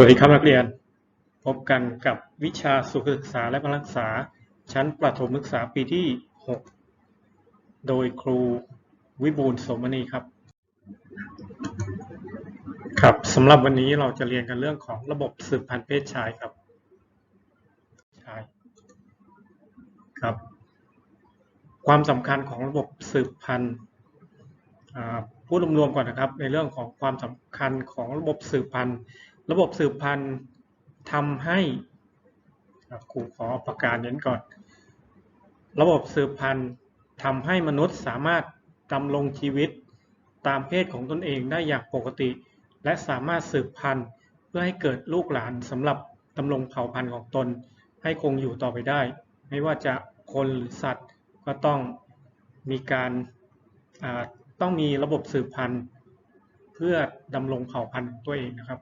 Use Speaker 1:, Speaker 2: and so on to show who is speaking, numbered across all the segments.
Speaker 1: วัสดีครับนักเรียน พบกันกับวิชาสุขศึกษาและพลักษา ชั้นประถมศึกษาปีที่ 6 โดยครูวิบูลสมณีครับ ครับสำหรับวันนี้เราจะเรียนกันเรื่องของระบบสืบพันธุ์เพศชายครับชายครับ ความสำคัญของระบบสืบพันธุ์พูดรวมๆก่อนนะครับ ในเรื่องของความสำคัญของระบบสืบพันธุ์ ระบบสืบพันธุ์ทำให้ครูขอประกาศเน้นก่อน ระบบสืบพันธุ์ทำให้มนุษย์สามารถดำรงชีวิตตามเพศของตนเองได้อย่างปกติ และสามารถสืบพันธุ์เพื่อให้เกิดลูกหลานสำหรับดำรงเผ่าพันธุ์ของตน ให้คงอยู่ต่อไปได้ ไม่ว่าจะคนหรือสัตว์ก็ต้องมีการต้องมีระบบสืบพันธุ์ เพื่อดำรงเผ่าพันธุ์ตัวเองนะครับ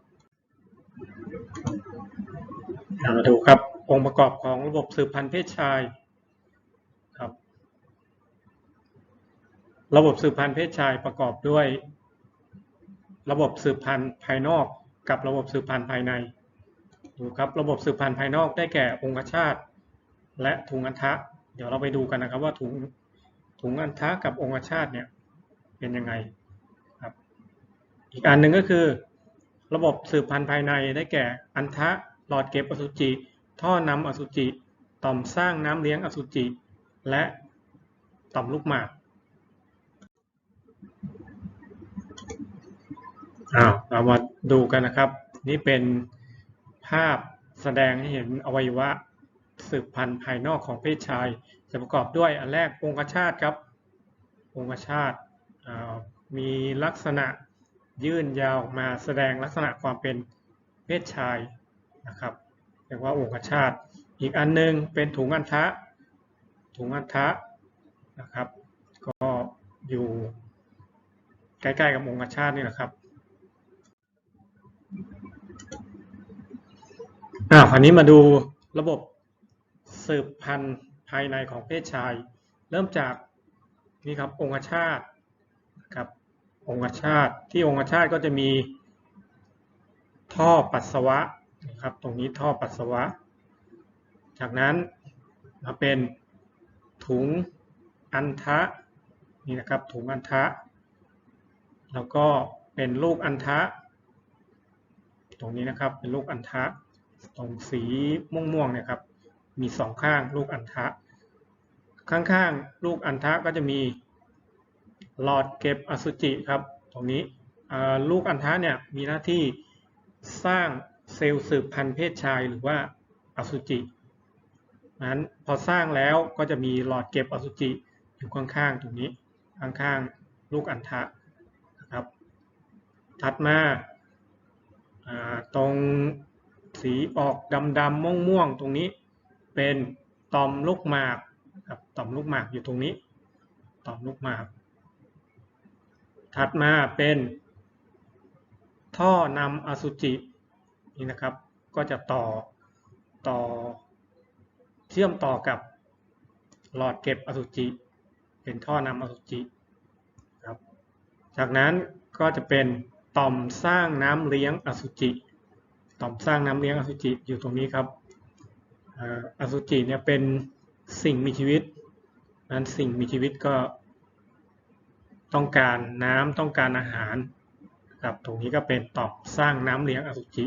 Speaker 1: มาดูครับองค์ประกอบของระบบสืบพันธุ์เพศชายครับ ระบบสืบพันธุ์เพศชายประกอบด้วย ระบบสืบพันธุ์ภายนอกกับระบบสืบพันธุ์ภายในดูครับระบบสืบพันธุ์ภายนอกได้แก่องคชาตและถุงอัณฑะเดี๋ยวเราไปดูกันนะครับว่าถุงถุงอัณฑะกับองคชาตเนี่ยเป็นยังไงครับอีกอันหนึ่งก็คือ ระบบสืบพันธุ์ภายในได้แก่อัณฑะหลอดเก็บอสุจิ ท่อนำอสุจิ ต่อมสร้างน้ำเลี้ยงอสุจิ และต่อมลูกหมากอ้าวเรามาดูกันนะครับ นี่เป็นภาพแสดงให้เห็นอวัยวะสืบพันธุ์ภายนอกของเพศชาย จะประกอบด้วยอันแรกองคชาตครับองคชาตมีลักษณะ ยื่นยาวออกมาแสดงลักษณะความเป็นเพศชายนะครับเรียกว่าองคชาตอีกอันหนึงเป็นถุงอัณฑะถุงอัณฑะนะครับ ก็อยู่ใกล้ๆกับองคชาตนี่แหละครับอ่าคราวนี้มาดูระบบสืบพันธุ์ภายในของเพศชาย เริ่มจากนี่ครับองคชาตครับ องคชาตที่องคชาตก็จะมีท่อปัสสาวะนะครับ ตรงนี้ท่อปัสสาวะ จากนั้นมาเป็นถุงอัณฑะนี่นะครับถุงอัณฑะแล้วก็เป็นลูกอัณฑะตรงนี้นะครับเป็นลูกอัณฑะตรงสีม่วงๆเนี่ยครับมีสองข้างลูกอัณฑะข้างๆลูกอัณฑะก็จะมี หลอดเก็บอสุจิครับ ตรงนี้ลูกอัณฑะเนี่ยมีหน้าที่สร้างเซลล์สืบพันธุ์เพศชายหรือว่าอสุจินั้นพอสร้างแล้วก็จะมีหลอดเก็บอสุจิอยู่ข้างๆตรงนี้ข้างๆลูกอัณฑะนะครับ ถัดมาอ่าตรงสีออกดำๆม่วงๆตรงนี้เป็นต่อมลูกหมากครับต่อมลูกหมากอยู่ตรงนี้ ต่อมลูกหมาก ถัดมาเป็นท่อนำอสุจินี่นะครับ ก็จะต่อต่อเชื่อมต่อกับหลอดเก็บอสุจิ เป็นท่อนำอสุจิครับ จากนั้นก็จะเป็นต่อมสร้างน้ำเลี้ยงอสุจิ ต่อมสร้างน้ำเลี้ยงอสุจิอยู่ตรงนี้ครับอสุจิเนี่ยเป็นสิ่งมีชีวิตนั้นสิ่งมีชีวิตก็ ต้องการน้ำต้องการอาหารครับตรงนี้ก็เป็นต่อมสร้างน้ำเลี้ยงอสุจิ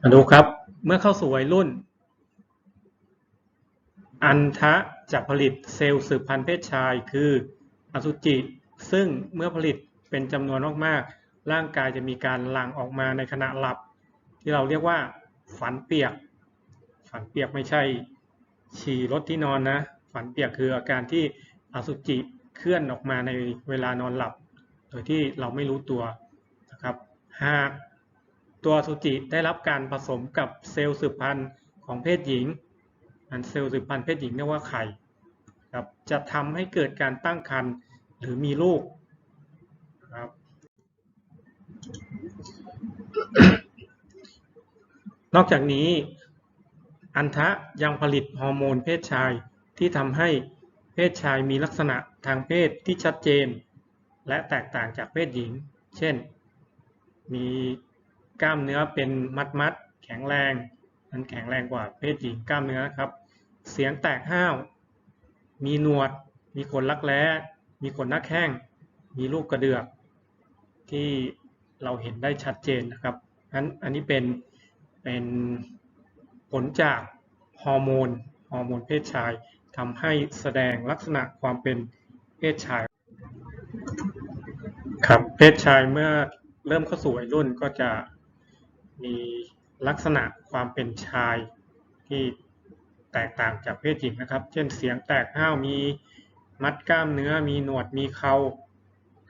Speaker 1: มาดูครับ เมื่อเข้าสู่วัยรุ่น อันทะจะผลิตเซลล์สืบพันธุ์เพศชายคืออสุจิ ซึ่งเมื่อผลิตเป็นจำนวนมากๆ ร่างกายจะมีการหลั่งออกมาในขณะหลับ ที่เราเรียกว่าฝันเปียก ฝันเปียกไม่ใช่ ฉี่รถที่นอนนะ ฝันเปียกคืออาการที่อสุจิเคลื่อนออกมาในเวลานอนหลับ โดยที่เราไม่รู้ตัวนะครับ หากตัวอสุจิได้รับการผสมกับเซลล์สืบพันธุ์ของเพศหญิง อันเซลล์สืบพันธุ์เพศหญิงเรียกว่าไข่ครับจะทำให้เกิดการตั้งครรภ์หรือมีลูกครับนอกจากนี้อันทะยังผลิตฮอร์โมนเพศชาย ที่ทำให้เพศชายมีลักษณะทางเพศที่ชัดเจน และแตกต่างจากเพศหญิง เช่น มีกล้ามเนื้อเป็นมัดมัดแข็งแรง มันแข็งแรงกว่าเพศหญิงกล้ามเนื้อครับ เสียงแตกห้าว มีหนวด มีขนรักแร้ มีขนหน้าแข้ง มีลูกกระเดือก ที่เราเห็นได้ชัดเจนนะครับอันอันนี้เป็นเป็นผลจากฮอร์โมนฮอร์โมนเพศชาย ทำให้แสดงลักษณะความเป็นเพศชาย ครับเพศชายเมื่อเริ่มเข้าสู่วัยรุ่นก็จะมีลักษณะความเป็นชายที่แตกต่างจากเพศหญิงนะครับ เช่นเสียงแตกห้าวมีมัดกล้ามเนื้อมีหนวดมีเขา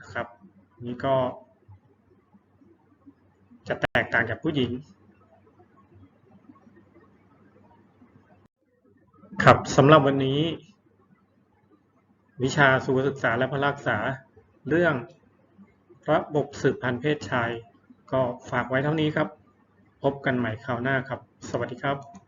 Speaker 1: นะครับ นี่ก็จะแตกต่างจากผู้หญิง ครับ สำหรับวันนี้ วิชาสุขศึกษาและพละศึกษา เรื่องระบบสืบพันธุ์เพศชาย ก็ฝากไว้เท่านี้ครับ พบกันใหม่คราวหน้าครับ สวัสดีครับ